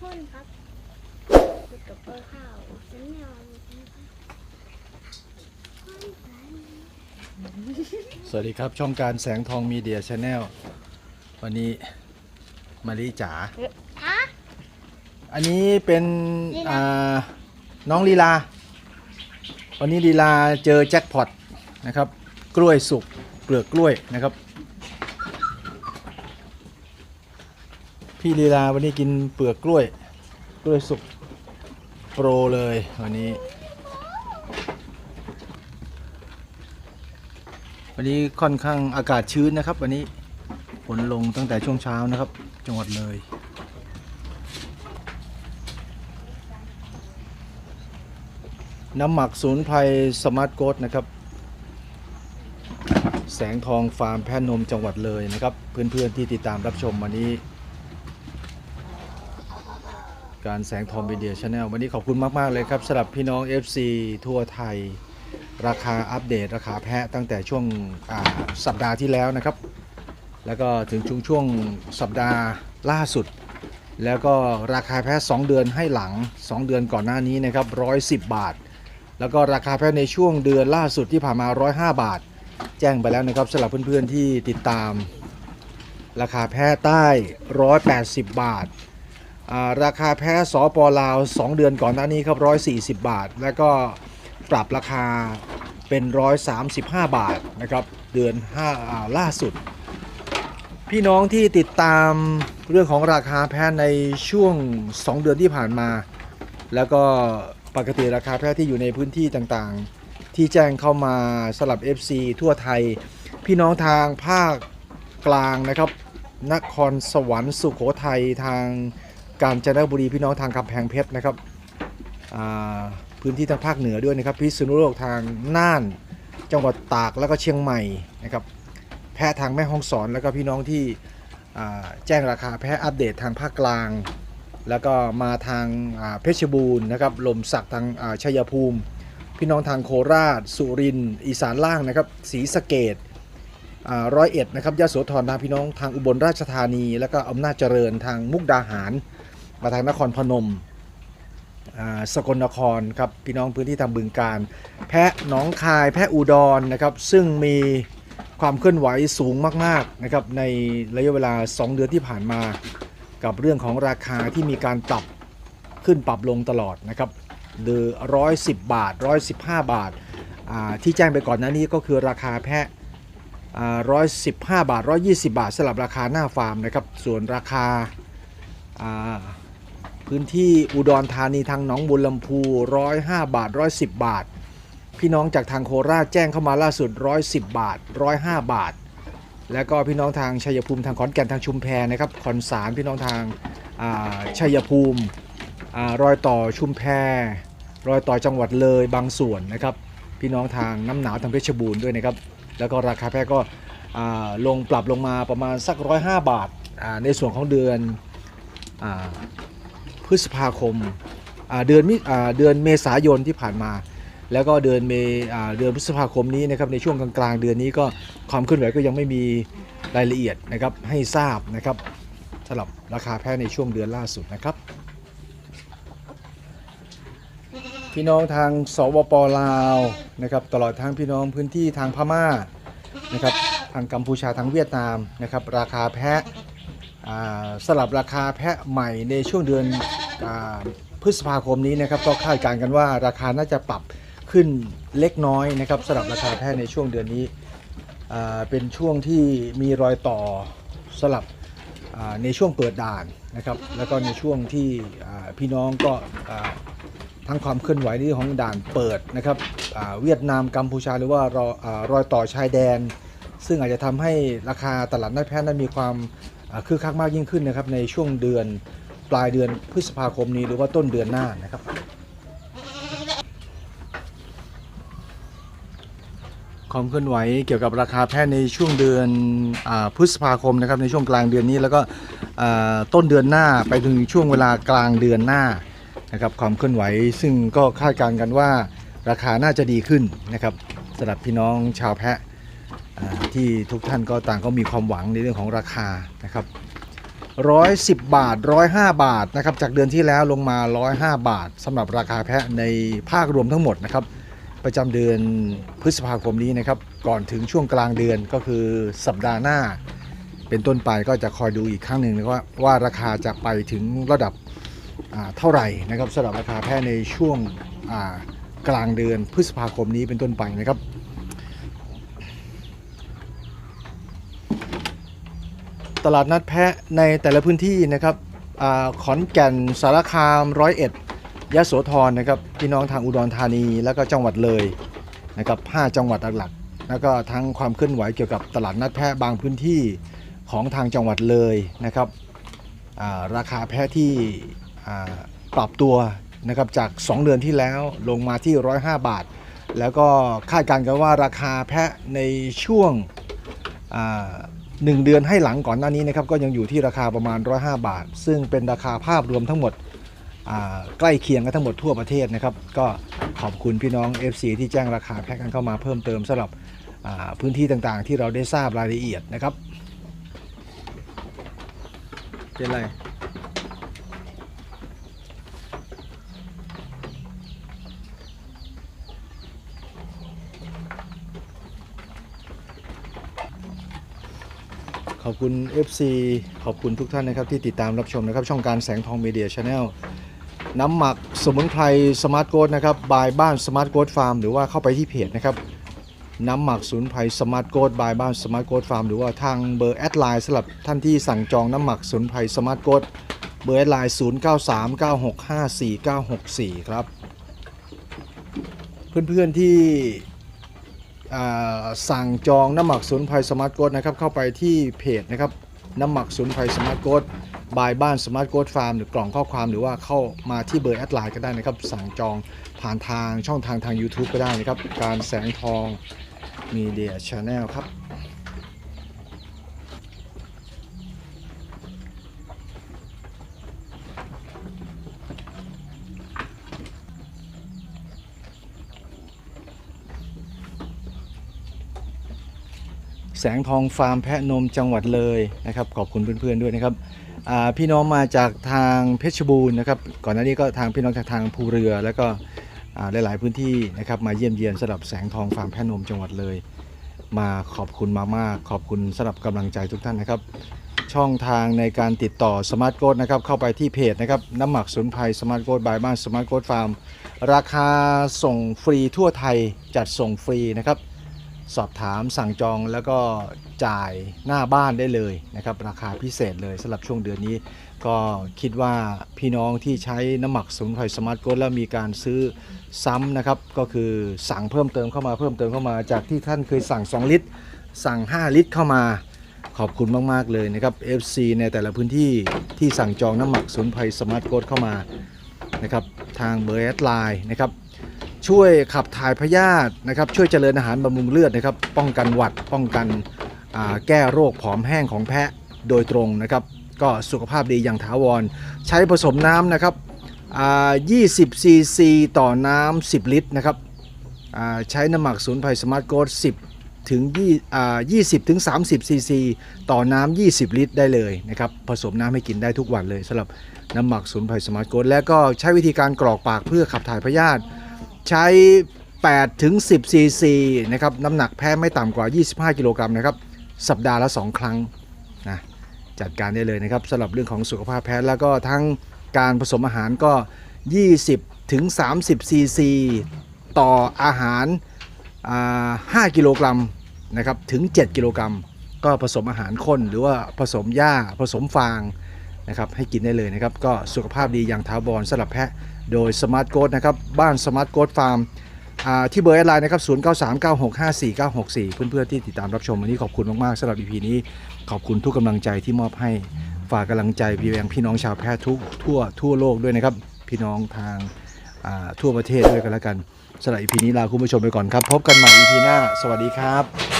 คนครับอยู่กับเบอร์ข้าวฉันไม่เอานะครับสวัสดีครับ ช่องการแสงทองมีเดียชาแนลวันนี้มารีจ๋าฮะอันนี้เป็นลีลาอ่าน้องลีลา วันนี้ลีลาเจอแจ็คพอตนะครับ กล้วยสุกเปลือกกล้วยนะครับ พี่ลีลาวันนี้กินเปลือกกล้วย กล้วยสุกโปรเลยวันนี้ วันนี้ค่อนข้างอากาศชื้นนะครับ วันนี้ฝนลงตั้งแต่ช่วงเช้านะครับ จังหวัดเลยน้ำหมักศูนย์ไพรสมาร์ทโกดนะครับ แสงทองฟาร์มแพะนมจังหวัดเลยนะครับ เพื่อนๆที่ติดตามรับชมวันนี้ การแสงทองมีเดียชาแนลวันนี้ขอบคุณมาก ๆ เลยครับสำหรับพี่น้อง FC ทั่วไทย ราคาอัปเดตราคาแพะตั้งแต่ช่วงสัปดาห์ที่แล้วนะครับ แล้วก็ถึงช่วงช่วงสัปดาห์ล่าสุด แล้วก็ราคาแพะ2เดือนให้หลัง 2 เดือนก่อนหน้านี้นะครับ 110 บาท แล้วก็ราคาแพะในช่วงเดือนล่าสุดที่ผ่านมา 105 บาท แจ้งไปแล้วนะครับสำหรับเพื่อนๆที่ติดตาม ราคาแพะใต้ 180 บาทอ่า ราคาแพะสปลาว 2 เดือนก่อนหน้านี้ครับ 140 บาท แล้วก็ปรับราคาเป็น 135 บาทนะครับ เดือน5อาล่าสุด พี่น้องที่ติดตามเรื่องของราคาแพะในช่วง 2 เดือนที่ผ่านมา แล้วก็ปกติราคาแพะที่อยู่ในพื้นที่ต่างๆ ที่แจ้งเข้ามาสลับ FC ทั่วไทย พี่น้องทางภาคกลางนะครับ นครสวรรค์สุขโขทัยทาง กาญจนบุรีพี่น้องทางกำแพงเพชรนะครับพื้นที่ทางภาคเหนือด้วยนะครับพิษณุโลกทางน่านจังหวัดตากแล้วก็เชียงใหม่นะครับแพะทางแม่ฮ่องสอนแล้วก็พี่น้องที่แจ้งราคาแพะอัปเดตทางภาคกลาง แล้วก็มาทางาเพชรบูรณ์นะครับลมสักทางาชัยภูมิ พี่น้องทางโคราช สุรินทร์อีสานล่างนะครับศรีสะเกดร้อยเอ็ดนะครับยโสธรทางพี่น้องทางอุบลราชธานี แล้วก็อำนาจเจริญทางมุกดาหาร มาทางนครพนมสกลนครครับพี่น้องพื้นที่ทางบึงการ แพะหนองคายแพะอุดรนะครับ ซึ่งมีความเคลื่อนไหวสูงมากๆนะครับในระยะเวลา 2 เดือนที่ผ่านมา กับเรื่องของราคาที่มีการปรับขึ้นปรับลงตลอดนะครับเดือร้อยสิบบาทร้อยสิบห้าบาทาที่แจ้งไปก่อนหน้านี้ก็คือราคาแพะร้อยสิบห้าบาทร้อยยี่สิบาทสลับราคาหน้าฟาร์มนะครับส่วนราคาา พื้นที่อุดรธานีทางหนองบุรลำพูร้อยห้าบาทร้อยสิบบาท พี่น้องจากทางโคราชแจ้งเข้ามาล่าสุด 110 บาท 105 บาท แล้วก็พี่น้องทางชัยภูมิทางขอนแก่นทางชุมแพนะครับขอนสารพี่น้องทางอ่าชัยภูมิอารอยต่อชุมแพรอยต่อจังหวัดเลยบางส่วนนะครับ พี่น้องทางน้ำหนาวทางเพชรบูรณ์ด้วยนะครับ แล้วก็ราคาแพะก็อ่าลงปรับลงมาประมาณสัก105บาทอ่าในส่วนของเดือนอา พฤษภาคมเดือนมิเดือนเมษายนที่ผ่านมา แล้วก็เดือนเมเดือนพฤษภาคมนี้นะครับในช่วงกลางๆ เดือนนี้ก็ความเคลื่อนไหวก็ยังไม่มีรายละเอียดนะครับให้ทราบนะครับสำหรับราคาแพะในช่วงเดือนล่าสุดนะครับ พี่น้องทางสวปลาวนะครับตลอดทั้งพี่น้องพื้นที่ทางพม่านะครับทางกัมพูชาทางเวียดนามนะครับราคาแพะ สลับราคาแพะใหม่ในช่วงเดือนอพฤษภาคมนี้นะครับก็คาดการณ์กันว่าราคาน่าจะปรับขึ้นเล็กน้อยนะครับสลับราคาแพะในช่วงเดือนนี้เป็นช่วงที่มีรอยต่อสลับในช่วงเปิดด่านนะครับแล้วก็ในช่วงที่พี่น้องก็ทั้งความเคลื่อนไหวในเรื่ของด่านเปิดนะครับเวียดนามกัมพูชาหรือว่ารออรอยต่อชายแดน ซึ่งอาจจะทำให้ราคาตลาดนัดแพะนั้นมีความ คึกคักมากยิ่งขึ้นนะครับในช่วงเดือนปลายเดือนพฤษภาคมนี้หรือว่าต้นเดือนหน้านะครับความเคลื่อนไหวเกี่ยวกับราคาแพะในช่วงเดือนอพฤษภาคมนะครับในช่วงกลางเดือนนี้แล้วก็ต้นเดือนหน้าไปถึงช่วงเวลากลางเดือนหน้านะครับความเคลื่อนไหวซึ่งก็คาดการณ์กันว่าราคาน่าจะดีขึ้นนะครับสำหรับพี่น้องชาวแพะ ที่ทุกท่านก็ต่างก็มีความหวังในเรื่องของราคานะครับ110 บาท 105 บาทนะครับจากเดือนที่แล้วลงมา 105 บาทสำหรับราคาแพะในภาครวมทั้งหมดนะครับประจำเดือนพฤษภาคมนี้นะครับก่อนถึงช่วงกลางเดือนก็คือสัปดาห์หน้า เป็นต้นไปก็จะคอยดูอีกครั้งหนึ่งนะว่าว่าราคาจะไปถึงระดับเท่าไหร่นะครับสำหรับราคาแพะในช่วงกลางเดือนพฤษภาคมนี้เป็นต้นไปนะครับ ตลาดนัดแพะในแต่ละพื้นที่นะครับอขอนแก่นสารคามร้อยเอ็ดยะโสธรนะครับพี่น้องทางอุดรธานีแล้วก็จังหวัดเลยนะครับหจังหวัดหลักๆแล้วก็ทั้งความเคลื่อนไหวเกี่ยวกับตลาดนัดแพะบางพื้นที่ของทางจังหวัดเลยนะครับาราคาแพะที่ปรับตัวนะครับจาก 2 เดือนที่แล้วลงมาที่ 105 บาท แล้วก็คาดการณ์กันว่าราคาแพะในช่วง อ่าหนึ่งเดือนให้หลังก่อนหน้านี้นะครับก็ยังอยู่ที่ราคาประมาณ 105 บาท ซึ่งเป็นราคาภาพรวมทั้งหมดใกล้เคียงกันทั้งหมดทั่วประเทศนะครับ ก็ขอบคุณพี่น้อง FC ที่แจ้งราคาแพ็กกันเข้ามาเพิ่มเติมสำหรับพื้นที่ต่างๆ ที่เราได้ทราบรายละเอียดนะครับเป็นไร ขอบคุณ FC ขอบคุณทุกท่านนะครับที่ติดตามรับชมนะครับช่องการแสงทองมีเดียชาแนลน้ำหมักสมุนไพรสมาร์ทโกดนะครับบายบ้านสมาร์ทโกดฟาร์มหรือว่าเข้าไปที่เพจนะครับน้ำหมักสมุนไพรสมาร์ทโกดบายบ้านสมาร์ทโกดฟาร์มหรือว่าทางเบอร์แอดไลน์สำหรับท่านที่สั่งจองน้ำหมักสมุนไพรสมาร์ทโกดเบอร์แอดไลน์0939654964 ครับ เพื่อนๆที่อ่ สั่งจองน้ำหมักสมุนไพรสมาร์ทโกดนะครับเข้าไปที่เพจนะครับน้ำหมักสมุนไพรสมาร์ทโกดบายบ้านสมาร์ทโกดฟาร์มหรือกล่องข้อความหรือว่าเข้ามาที่เบอร์แอดไลน์ก็ได้นะครับ สั่งจองผ่านทางช่องทางทาง YouTube ก็ได้นะครับ การแสงทองมีเดียชาแนลครับ แสงทองฟาร์มแพะนมจังหวัดเลยนะครับ ขอบคุณเพื่อนๆด้วยนะครับพี่น้องมาจากทางเพชรบูรณ์นะครับ ก่อนหน้านี้ก็ทางพี่น้องจากทางภูเรือ แล้วก็หลายๆพื้นที่นะครับมาเยี่ยมเยียนสำหรับแสงทองฟาร์มแพะนมจังหวัดเลย มาขอบคุณมากๆขอบคุณสำหรับกำลังใจทุกท่านนะครับ ช่องทางในการติดต่อสมาร์ทโกดนะครับเข้าไปที่เพจนะครับน้ำหมักสมุนไพรสมาร์ทโกดบายบ้านสมาร์ทโกดฟาร์มราคาส่งฟรีทั่วไทยจัดส่งฟรีนะครับ สอบถามสั่งจองแล้วก็จ่ายหน้าบ้านได้เลยนะครับ ราคาพิเศษเลยสำหรับช่วงเดือนนี้ ก็คิดว่าพี่น้องที่ใช้น้ำหมักสมุนไพรสมาร์ทโกดแล้วมีการซื้อซ้ำนะครับ ก็คือสั่งเพิ่มเติมเข้ามาเพิ่มเติมเข้ามา จากที่ท่านเคยสั่ง 2 ลิตร สั่ง 5 ลิตรเข้ามาขอบคุณมาก ๆ เลยนะครับ FC ในแต่ละพื้นที่ที่สั่งจองน้ำหมักสมุนไพรสมาร์ทโกดเข้ามานะครับทางเบอร์แอดไลน์นะครับ ช่วยขับถ่ายพยาธินะครับช่วยเจริญอาหารบำรุงเลือดนะครับป้องกันหวัดป้องกันแก้โรคผอมแห้งของแพะโดยตรงนะครับ ก็สุขภาพดีอย่างถาวร ใช้ผสมน้ำนะครับ20ซีซีต่อน้ำ10 ลิตรนะครับใช้น้ำหมักสูนไพรสมาร์ทโกด10 ถึง20ถึง30ซีซีต่อน้ำ20 ลิตรได้เลยนะครับผสมน้ำให้กินได้ทุกวันเลยสำหรับน้ำหมักสูนไพรสมาร์ทโกดและก็ใช้วิธีการกรอกปากเพื่อขับถ่ายพยาธิ ใช้8ถึง10ซีซีนะครับน้ำหนักแพ้ไม่ต่ำกว่า 25 กิโลกรัมนะครับสัปดาห์ละ 2 ครั้งนะจัดการได้เลยนะครับสำหรับเรื่องของสุขภาพแพ้แล้วก็ทั้งการผสมอาหารก็ 20ถึง30ซีซีต่ออาหารอ่า5กิโลกรัมนะครับถึง 7 กิโลกรัม ก็ผสมอาหารข้นหรือว่าผสมหญ้าผสมฟางนะครับให้กินได้เลยนะครับก็สุขภาพดีอย่างท้าวรสำหรับแพะ โดยสมาร์ทโกดนะครับบ้านสมาร์ทโกดฟาร์มที่เบอร์แอดไลน์นะครับ 0939654964 เพื่อนๆที่ติดตามรับชมวันนี้ขอบคุณมากๆสำหรับ EP นี้ขอบคุณทุกกำลังใจที่มอบให้ฝากกำลังใจพี่แวงพี่น้องชาวแพทย์ทุกทั่วทั่วโลกด้วยนะครับ พี่น้องทางาทั่วประเทศด้วยกันแล้วกันสำหรับ EP นี้ลาคุณผู้ชมไปก่อนครับ พบกันใหม่ EP หน้า สวัสดีครับ